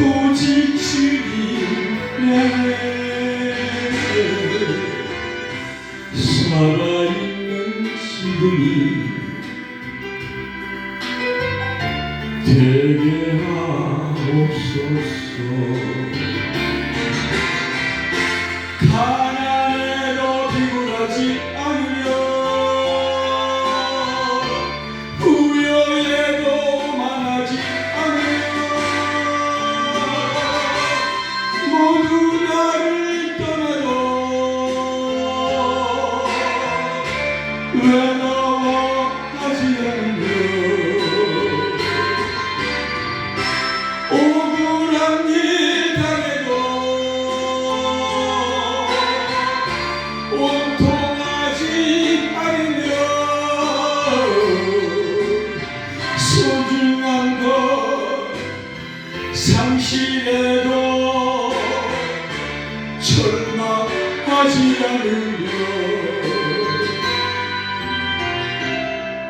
오직 주님 내 살아있는 지금이 되게 하옵소서 외로워하지 않으며 억울한 일 당해도 원통하지 않으며 소중한 것 상실해도 절망하지 않으며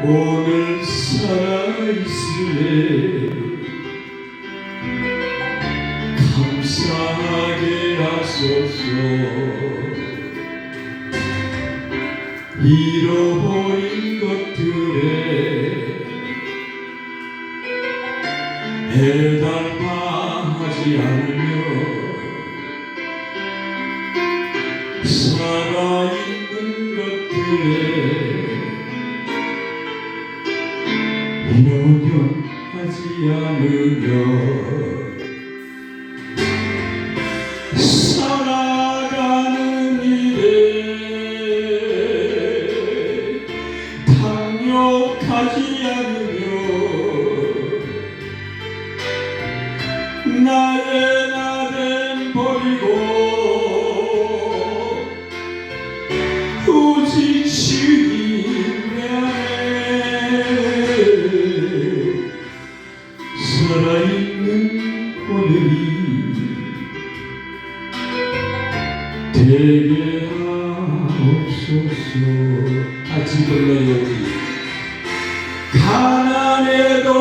오늘 살아있으네 감사하게 하소서. 잃어버린 것들에 해달파하지 않으며 살아 연연하지 않으며 살아가는 일에 당혹하지 되게 하옵소서 같이 불러요 가난해도 비굴하지 않으며